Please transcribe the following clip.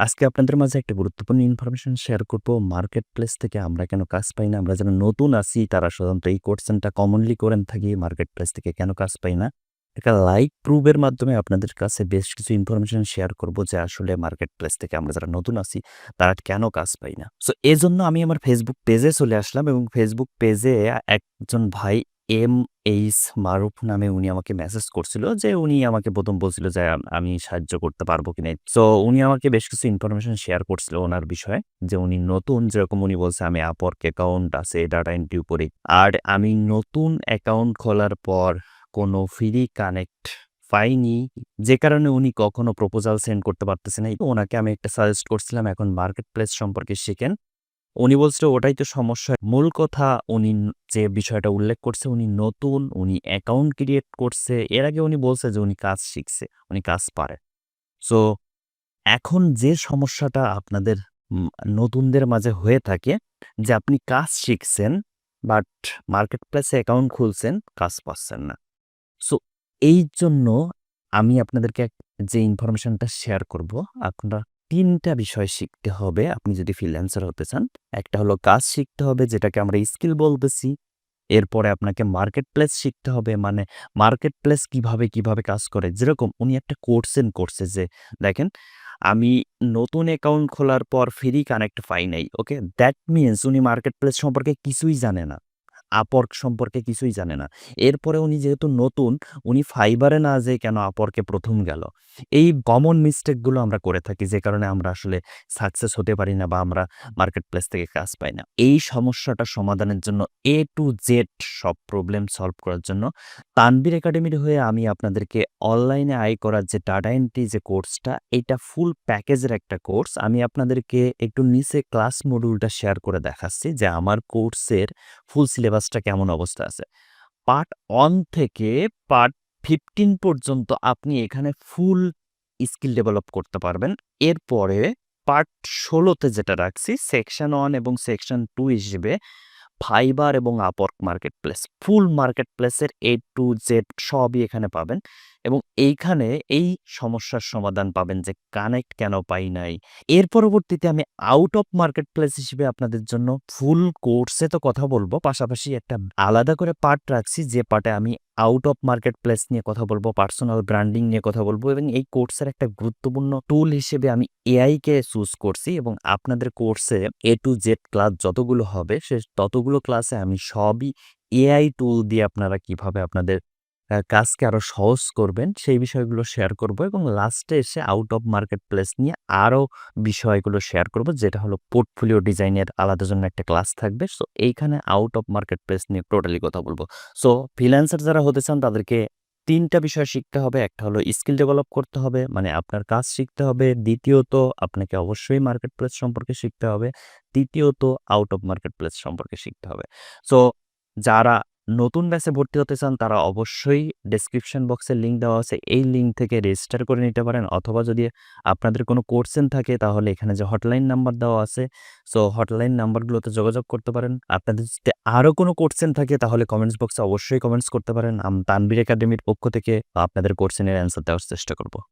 আজকে আপনাদের মাঝে একটা গুরুত্বপূর্ণ ইনফরমেশন শেয়ার করব। মার্কেট প্লেস থেকে আমরা কেন কাজ পাই না? আমরা যারা নতুন আছি, তারা সাধারণত এই কোয়েশ্চেনটা কমনলি করেন থাকি মার্কেট প্লেস থেকে কেন কাজ পাই না? একটা লাইক প্রুভের মাধ্যমে আপনাদের কাছে বেশ কিছু ইনফরমেশন শেয়ার করব যে আসলে মার্কেট প্লেস থেকে আমরা যারা নতুন আছি, তারা কেন কাজ পাই না? সো এজন্য আমি আমার ফেসবুক পেজে চলে আসলাম এবং ফেসবুক পেজে একজন ভাই এম এইচ মারুফ নামে উনি আমাকে মেসেজ করছিল যে, উনি আমাকে প্রথম বলছিল যে, আম সাহায্য করতে পারব কিনা। সো উনি আমাকে বেশ কিছু ইনফরমেশন শেয়ার করছিল ওনার বিষয়ে। যে, উনি নতুন যেরকম উনি বলছে, আমি Upwork অ্যাকাউন্ট আছে ডাটা এন্ট্রি উপরে। আর আমি নতুন অ্যাকাউন্ট খোলার পর কোনো ফ্রি কানেক্ট পাইনি। যে কারণে উনি কখনো প্রপোজাল সেন্ড করতে পারতেছে না। ওনাকে আমি একটা সাজেস্ট করছিলাম, এখন মার্কেট প্লেস সম্পর্কে শিখেন। উনি বলছিল ওটাই তো সমস্যা। মূল কথা উনি যে বিষয়টা উল্লেখ করছে উনি নতুন, উনি অ্যাকাউন্ট ক্রিয়েট করছে। এর আগে উনি বলছে যে উনি কাজ শিখছে, উনি কাজ পারে। সো এখন যে সমস্যাটা আপনাদের নতুনদের মাঝে হয়ে থাকে যে আপনি কাজ শিখছেন বাট মার্কেট প্লেসে অ্যাকাউন্ট খুলছেন, কাজ পাচ্ছেন না। সো এই জন্য আমি আপনাদেরকে যে ইনফরমেশনটা শেয়ার করব, আপনারা ৩ টা বিষয় শিখতে হবে আপনি যদি ফ্রিল্যান্সার হতে চান। একটা হলো কাজ শিখতে হবে, যেটাকে আমরা স্কিল বলতেছি। এরপরে আপনাকে মার্কেট প্লেস শিখতে হবে মানে মার্কেট প্লেস কীভাবে, কীভাবে কাজ করে। যেরকম উনি একটা কোয়েশ্চেন করছে যে, দেখেন, আমি নতুন অ্যাকাউন্ট খোলার পর ফ্রি কানেক্ট পাই নাই। ওকে? দ্যাট মিনস উনি মার্কেট প্লেস সম্পর্কে কিছুই জানে না। Upwork সম্পর্কে কিছুই জানে না। এরপরে উনি যেহেতু নতুন, উনি ফাইবারে না যে কেন এ ১ম গেল। এই কমন মিস্টেকগুলো আমরা করে থাকি যে কারণে আমরা আসলে সাকসেস হতে পারি না বা আমরা মার্কেট প্লেস থেকে কাজ পাই না। এই সমস্যাটা সমাধানের জন্য এ টু জেড সব প্রবলেম সলভ করার জন্য তানভীর একাডেমির হয়ে আমি আপনাদেরকে অনলাইনে আয় করার যে ডাটা এন্ট্রি যে কোর্সটা এটা ফুল প্যাকেজের একটা কোর্স। আমি আপনাদেরকে একটু নিচে ক্লাস মডিউলটা শেয়ার করে দেখাচ্ছি যে আমার কোর্সের ফুল সিলেবাসটা কেমন অবস্থা আছে। পার্ট ওয়ান থেকে পার্ট 15 পর্যন্ত আপনি এখানে ফুল স্কিল ডেভেলপ করতে পারবেন। এরপরে পার্ট ষোলোতে যেটা রাখছি, সেকশন ওয়ান এবং সেকশন টু হিসেবে ফাইবার এবং Upwork market place. Full market প্লেসের এ টু জেড সবই এখানে পাবেন এবং এইখানে এই সমস্যার সমাধান পাবেন যে কানেক্ট কেন পাই নাই। এর পরবর্তীতে আমি আউট অফ মার্কেট প্লেস হিসেবে আপনাদের জন্য ফুল কোর্সে তো কথা বলব, পাশাপাশি একটা আলাদা করে পার্ট রাখছি, যে পার্টে আমি আউট অফ মার্কেট প্লেস নিয়ে কথা বলব পার্সোনাল ব্র্যান্ডিং নিয়ে কথা বলব এবং এই কোর্সের একটা গুরুত্বপূর্ণ টুল হিসেবে আমি AI কে চুজ করছি এবং আপনাদের কোর্সে এ টু জেড ক্লাস যতগুলো হবে, সে ততগুলো ক্লাসে আমি সবই এআই টুল দিয়ে আপনারা কীভাবে আপনাদের কাজকে আরও সহজ করবেন, সেই বিষয়গুলো শেয়ার করব এবং লাস্টে এসে আউট অফ মার্কেট প্লেস নিয়ে আরও বিষয়গুলো শেয়ার করব, যেটা হলো পোর্টফোলিও ডিজাইনের আলাদা জন্য একটা ক্লাস থাকবে। সো এইখানে আউট অফ মার্কেট প্লেস নিয়ে টোটালি কথা বলব সো ফ্রিল্যান্সার যারা হতে চান, তাদেরকে তিনটা বিষয় শিখতে হবে। একটা হলো স্কিল ডেভেলপ করতে হবে মানে আপনার কাজ শিখতে হবে। দ্বিতীয়ত, আপনাকে অবশ্যই মার্কেট প্লেস সম্পর্কে শিখতে হবে। তৃতীয়ত আউট অফ মার্কেট প্লেস সম্পর্কে শিখতে হবে। সো যারা নতুন ব্যাচে ভর্তি হতে চান, তারা অবশ্যই ডেসক্রিপশন বক্সে লিঙ্ক দেওয়া আছে। এই লিঙ্ক থেকে রেজিস্টার করে নিতে পারেন, অথবা যদি আপনাদের কোনো কোয়েশ্চেন থাকে, তাহলে এখানে যে হটলাইন নাম্বার দেওয়া আছে সো হটলাইন নাম্বারগুলোতে যোগাযোগ করতে পারেন। আপনাদের যদি আরও কোনো কোয়েশ্চেন থাকে, তাহলে কমেন্টস বক্সে অবশ্যই কমেন্টস করতে পারেন। আম তানভীর একাডেমির পক্ষ থেকে আপনাদের কোয়েশ্চেনের অ্যান্সার দেওয়ার চেষ্টা করব।